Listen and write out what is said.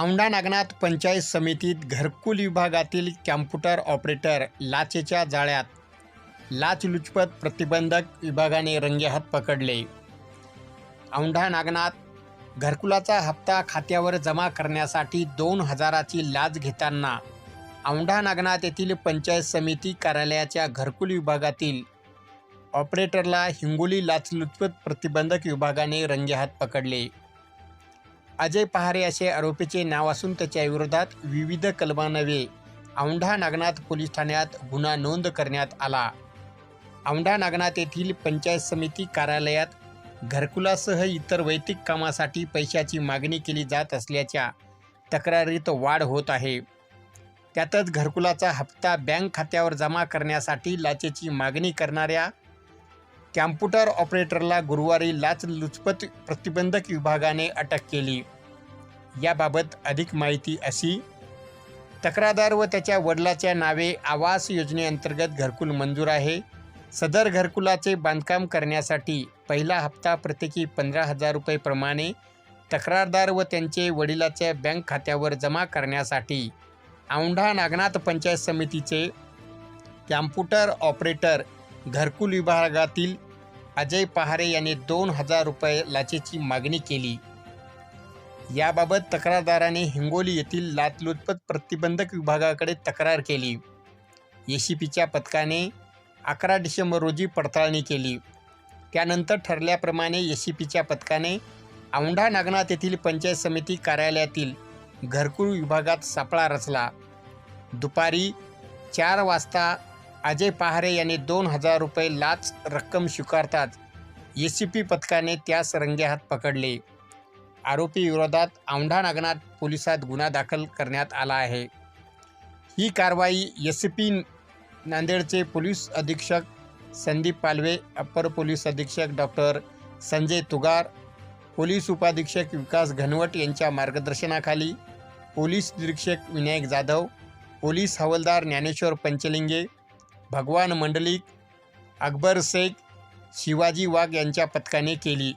औंढा नागनाथ पंचायत समितीत घरकुल विभागातील कॅम्प्युटर ऑपरेटर लाचेच्या जाळ्यात लाचलुचपत प्रतिबंधक विभागाने रंगेहात पकडले. औंढा नागनाथ घरकुलाचा हप्ता खात्यावर जमा करण्यासाठी दोन हजाराची लाच घेताना औंढा नागनाथ येथील पंचायत समिती कार्यालयाच्या घरकुल विभागातील ऑपरेटरला हिंगोली लाचलुचपत प्रतिबंधक विभागाने रंगेहात पकडले. अजय पहारे असे आरोपीचे नाव असून त्याच्याविरोधात विविध कलमान्वये औंढा नागनाथ पोलीस ठाण्यात गुन्हा नोंद करण्यात आला. औंढा नागनाथ येथील पंचायत समिती कार्यालयात घरकुलासह इतर वैयक्तिक कामासाठी पैशाची मागणी केली जात असल्याच्या तक्रारीत वाढ होत आहे. त्यातच घरकुलाचा हप्ता बँक खात्यावर जमा करण्यासाठी लाचेची मागणी करणाऱ्या कॅम्प्युटर ऑपरेटरला गुरुवारी लाचलुचपत प्रतिबंधक विभागाने अटक केली. याबाबत अधिक माहिती अशी तक्रारदार व त्याच्या वडिलाच्या नावे आवास योजनेअंतर्गत घरकुल मंजूर आहे. सदर घरकुलाचे बांधकाम करण्यासाठी पहिला हप्ता प्रत्येकी पंधरा हजार रुपयेप्रमाणे तक्रारदार व त्यांचे वडिलाच्या बँक खात्यावर जमा करण्यासाठी औंढा नागनाथ पंचायत समितीचे कॅम्प्युटर ऑपरेटर घरकुल विभागातील अजय पहारे यांनी दोन हजार रुपये लाचेची मागणी केली. याबाबत तक्रारदाराने हिंगोली येथील लाचलुचपत प्रतिबंधक विभागाकडे तक्रार केली. एसीपीच्या पथकाने अकरा डिसेंबर रोजी पडताळणी केली. त्यानंतर ठरल्याप्रमाणे एसीपीच्या पथकाने औंढा नागनाथ येथील पंचायत समिती कार्यालयातील घरकुल विभागात सापळा रचला. दुपारी चार वाजता अजय पहारे यांनी दोन हजार रुपये लाच रक्कम स्वीकारताच एस सी पी पथकाने त्यास रंगेहात पकडले. आरोपी विरोधात औंढा नागनाथ पोलिसात गुन्हा दाखल करण्यात आला आहे. ही कारवाई एस पी नांदेडचे पोलीस अधीक्षक संदीप पालवे अप्पर पोलीस अधीक्षक डॉक्टर संजय तुगार पोलीस उपाधीक्षक विकास घनवट यांच्या मार्गदर्शनाखाली पोलीस निरीक्षक विनायक जाधव पोलीस हवालदार ज्ञानेश्वर पंचलिंगे भगवान मंडलिक अकबर शेख शिवाजी वाघ यांच्या पथकाने केली.